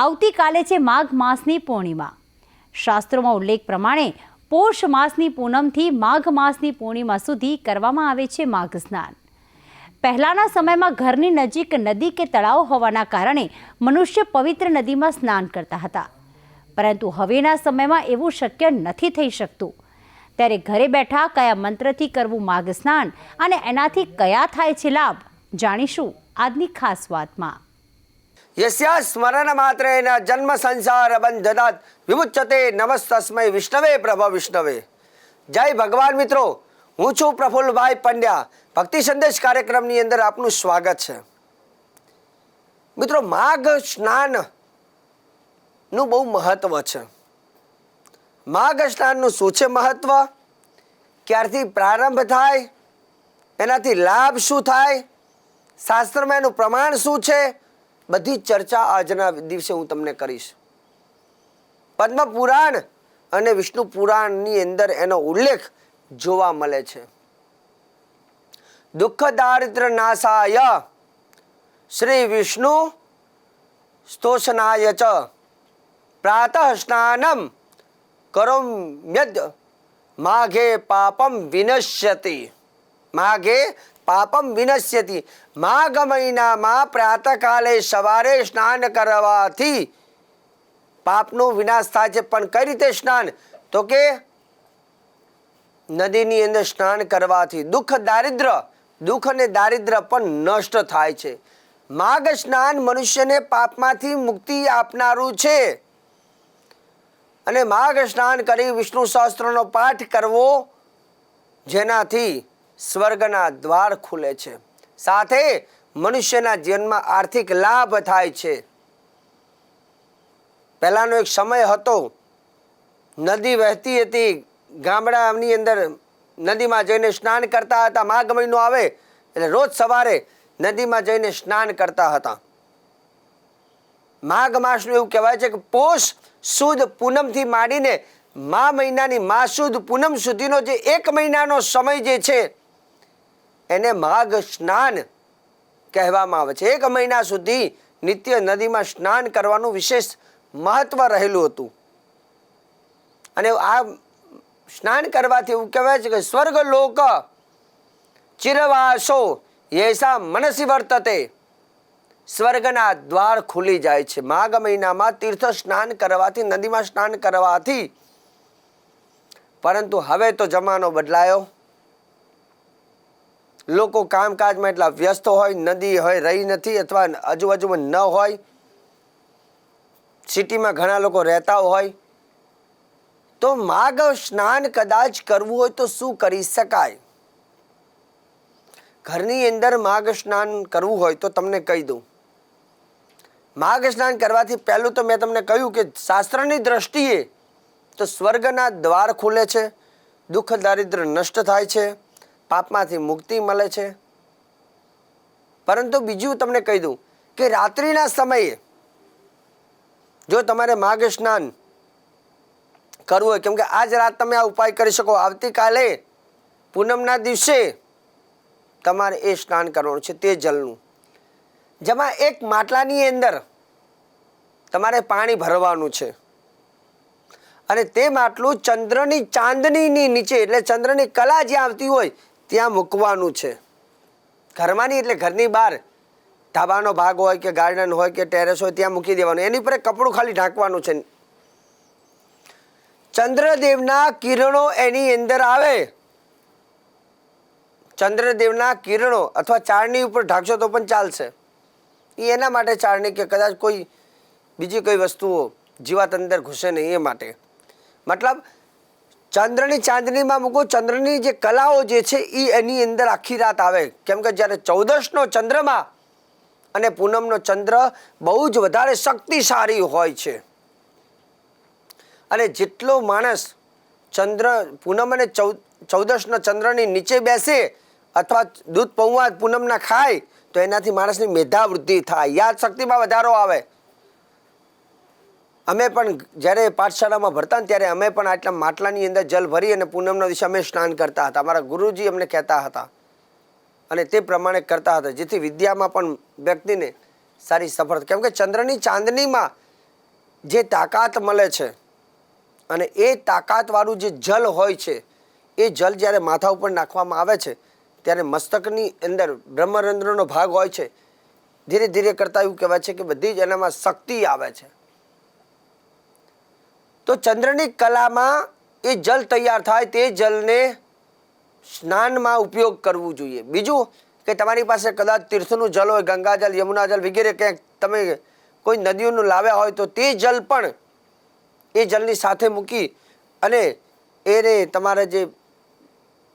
આવતીકાલે છે માઘ માસની પૂર્ણિમા. શાસ્ત્રોમાં ઉલ્લેખ પ્રમાણે પોષ માસની પૂનમથી માઘ માસની પૂર્ણિમા સુધી કરવામાં આવે છે માઘ સ્નાન. પહેલાંના સમયમાં ઘરની નજીક નદી કે તળાવ હોવાના કારણે મનુષ્ય પવિત્ર નદીમાં સ્નાન કરતા હતા. પરંતુ હવેના સમયમાં એવું શક્ય નથી થઈ શકતું. ત્યારે ઘરે બેઠા કયા મંત્રથી કરવું માઘ સ્નાન અને એનાથી કયા થાય છે લાભ, જાણીશું આજની ખાસ વાતમાં. યસ્યા સ્મરણ માત્રેન જન્મ સંસાર બંધનાત વિમુચ્યતે નમસ્તસ્મય વિષ્ણવે પ્રભ વિષ્ણવે જય ભગવાન મિત્રો હું છું પ્રફુલ્લભાઈ પંડ્યા ભક્તિ સંદેશ કાર્યક્રમની અંદર આપનું સ્વાગત છે મિત્રો માઘ સ્નાનનું બહુ મહત્વ છે માઘ સ્નાનનું શું છે મહત્વ? ક્યારથી પ્રારંભ થાય? એનાથી લાભ શું થાય? શાસ્ત્રમાં એનું પ્રમાણ શું છે? બધી ચર્ચા આજના દિવસે હું તમને કરીશ. પદ્મ પુરાણ અને વિષ્ણુ પુરાણની અંદર એનો ઉલ્લેખ જોવા મળે છે. દુઃખ દારિદ્ર નાશાય, શ્રી વિષ્ણુ સ્તોષનાય ચ, પ્રાતઃ સ્નાનમ કરોમ્યદ માઘે પાપમ વિનશ્યતિ. માઘે પાપમ વિનશ્યતિ માઘ મહિનામાં પ્રાતકાલે સવારે સ્નાન કરવાથી પાપનો વિનાશ થાય છે, પણ કઈ રીતે સ્નાન? તો કે નદીની અંદર સ્નાન કરવાથી. દુઃખ દારિદ્ર, દુઃખ અને દારિદ્ર પણ નષ્ટ થાય છે. માઘ સ્નાન મનુષ્યને પાપમાંથી મુક્તિ આપનારું છે. અને માઘ સ્નાન કરી વિષ્ણુ શાસ્ત્રનો પાઠ કરવો જેનાથી સ્વર્ગના દ્વાર ખુલે છે. સાથે મનુષ્યના જીવનમાં આર્થિક લાભ થાય છે. પહેલાનો એક સમય હતો, નદી વહેતી હતી, ગામડાની અંદર નદીમાં જઈને સ્નાન કરતા હતા, માઘ મહિનો આવે એટલે રોજ સવારે નદીમાં જઈને સ્નાન કરતા હતા. માઘ માસનું એવું કહેવાય છે કે પોષ સુદ પૂનમથી માંડીને મા મહિનાની મા સુદ પૂનમ સુધીનો જે એક મહિનાનો સમય જે છે એને માઘ સ્નાન કહેવામાં આવે છે. એક મહિના સુધી નિત્ય નદીમાં સ્નાન કરવાનું વિશેષ મહત્વ રહેલું હતું. અને આ સ્નાન કરવાથી એવું કહેવાય છે કે સ્વર્ગ લોક ચિરવાસો યેસા મનસી વર્તતે. સ્વર્ગના દ્વાર ખુલી જાય છે. માઘ મહિનામાં તીર્થ સ્નાન કરવાથી, નદીમાં સ્નાન કરવાથી. પરંતુ હવે તો જમાનો બદલાયો. લોકો કામકાજમાં એટલા વ્યસ્ત હોય, નદી હોય, રહી નથી અથવા આજુબાજુમાં ન હોય, સિટીમાં ઘણા લોકો રહેતા હોય, તો માઘ સ્નાન કદાચ કરવું હોય તો શું કરી શકાય? ઘરની અંદર માઘ સ્નાન કરવું હોય તો તમને કહી દઉં. માઘ સ્નાન કરવાથી પહેલું તો મેં તમને કહ્યું કે શાસ્ત્રની દ્રષ્ટિએ તો સ્વર્ગના દ્વાર ખુલે છે, દુઃખ દારિદ્ર નષ્ટ થાય છે. પાપમાંથી મુક્તિ મળે છે? પરંતુ બીજું તમને કહી દઉં કે રાત્રિના સમયે જો તમારે માઘ સ્નાન કરવું હોય કેમકે આજ રાત તમે આ ઉપાય કરી શકો. આવતીકાલે પૂનમના દિવસે તમારે એ સ્નાન કરવાનું છે, તે જલનું. જેમાં એક માટલાની અંદર તમારે પાણી ભરવાનું છે. અને તે માટલું ચંદ્રની ચાંદનીની નીચે, એટલે ચંદ્રની કલા જ્યાં આવતી હોય ત્યાં મૂકવાનું છે. ઘરમાંની એટલે ઘરની બહાર ધાબાનો ભાગ હોય કે ગાર્ડન હોય કે ટેરેસ હોય ત્યાં મૂકી દેવાનું. એની પર કપડું ખાલી ઢાંકવાનું છે. ચંદ્રદેવના કિરણો એની અંદર આવે. ચંદ્રદેવના કિરણો અથવા ચાળની ઉપર ઢાંકશો તો પણ ચાલશે. એ એના માટે ચાળણી કે કદાચ કોઈ બીજી કોઈ વસ્તુઓ જીવાત અંદર ઘૂસે નહીં એ માટે. મતલબ ચંદ્રની ચાંદનીમાં મૂકો. ચંદ્રની જે કલાઓ જે છે એ એની અંદર આખી રાત આવે. કેમ કે જ્યારે ચૌદશનો ચંદ્રમાં અને પૂનમનો ચંદ્ર બહુ જ વધારે શક્તિશાળી હોય છે. અને જેટલો માણસ ચંદ્ર, પૂનમ અને ચૌ ચૌદશના ચંદ્રની નીચે બેસે અથવા દૂધ પૌવા પૂનમના ખાય, તો એનાથી માણસની મેધાવૃદ્ધિ થાય. યાદ શક્તિમાં વધારો આવે. અમે પણ જ્યારે પાઠશાળામાં ભરતા ત્યારે અમે પણ આટલા માટલાની અંદર જલ ભરી અને પૂનમના દિવસે અમે સ્નાન કરતા હતા. અમારા ગુરુજી અમને કહેતા હતા અને તે પ્રમાણે કરતા હતા, જેથી વિદ્યામાં પણ વ્યક્તિને સારી સફળતા. કેમ કે ચંદ્રની ચાંદનીમાં જે તાકાત મળે છે અને એ તાકાતવાળું જે જલ હોય છે, એ જલ જ્યારે માથા ઉપર નાખવામાં આવે છે, ત્યારે મસ્તકની અંદર બ્રહ્મરંધ્રનો ભાગ હોય છે, ધીરે ધીરે કરતાં એવું કહેવાય છે કે બધી જ એનામાં શક્તિ આવે છે. તો ચંદ્રની કલામાં એ જલ તૈયાર થાય તે જલને સ્નાનમાં ઉપયોગ કરવું જોઈએ. બીજું કે તમારી પાસે કદાચ તીર્થનું જલ હોય, ગંગાજલ યમુના જલ વગેરે ક્યાંક તમે કોઈ નદીઓનું લાવ્યા હોય તો તે જલ પણ એ જલની સાથે મૂકી અને એને તમારે જે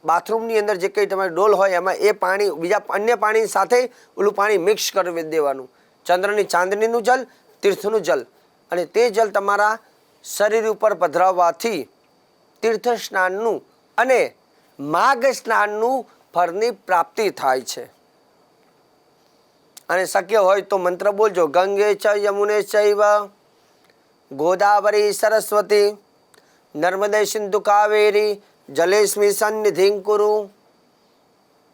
બાથરૂમની અંદર જે કંઈ તમારી ડોલ હોય એમાં એ પાણી, બીજા અન્ય પાણી સાથે ઓલું પાણી મિક્સ કરી દેવાનું. ચંદ્રની ચાંદનીનું જલ, તીર્થનું જલ અને તે જલ તમારા શરીર ઉપર પધરાવવાથી તીર્થ સ્નાનનું અને માઘ સ્નાનનું ફળની પ્રાપ્તિ થાય છે. અને શક્ય હોય તો મંત્ર બોલજો, ગંગે ચ યમુને ચૈવ, ગોદાવરી સરસ્વતી, નર્મદે સિંધુ કાવેરી જલેશ્મી સન્નિધિં કુરુ.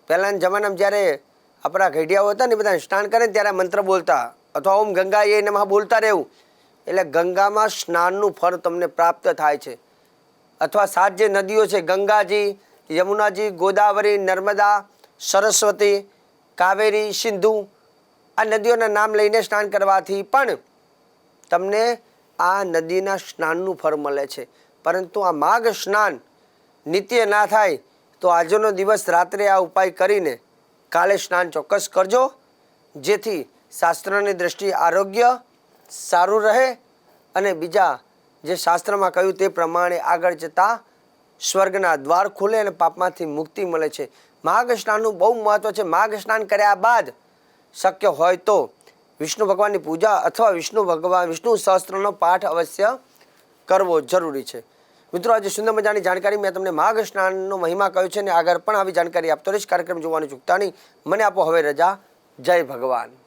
પહેલાના જમાનામાં જ્યારે આપણા ઘેડિયાઓ હતા ને બધા સ્નાન કરે ત્યારે મંત્ર બોલતા, અથવા ઓમ ગંગા એ નમઃ બોલતા રહેવું. એટલે ગંગામાં સ્નાનનું ફળ તમને પ્રાપ્ત થાય છે. અથવા સાત જે નદીઓ છે, ગંગાજી, યમુનાજી, ગોદાવરી, નર્મદા, સરસ્વતી, કાવેરી, સિંધુ, આ નદીઓના નામ લઈને સ્નાન કરવાથી પણ તમને આ નદીના સ્નાનનું ફળ મળે છે. પરંતુ આ માઘ સ્નાન નિત્ય ના થાય, તો આજનો દિવસ રાત્રે આ ઉપાય કરીને કાલે સ્નાન ચોક્કસ કરજો. જેથી શાસ્ત્રની દ્રષ્ટિએ આરોગ્ય સારું રહે અને બીજા જે શાસ્ત્રમાં કહ્યું તે પ્રમાણે આગળ જતાં સ્વર્ગના દ્વાર ખુલે અને પાપમાંથી મુક્તિ મળે છે. માઘ સ્નાનનું બહુ મહત્વ છે. માઘ સ્નાન કર્યા બાદ શક્ય હોય તો વિષ્ણુ ભગવાનની પૂજા અથવા વિષ્ણુ ભગવાન વિષ્ણુ સહસ્ત્રનો પાઠ અવશ્ય કરવો જરૂરી છે. મિત્રો, આજે સુંદર મજાની જાણકારી મેં તમને માઘ સ્નાનનો મહિમા કહ્યું છે અને આગળ પણ આવી જાણકારી આપતો રહીશ. કાર્યક્રમ જોવાનું ચૂકતા મને આપો હવે રજા. જય ભગવાન.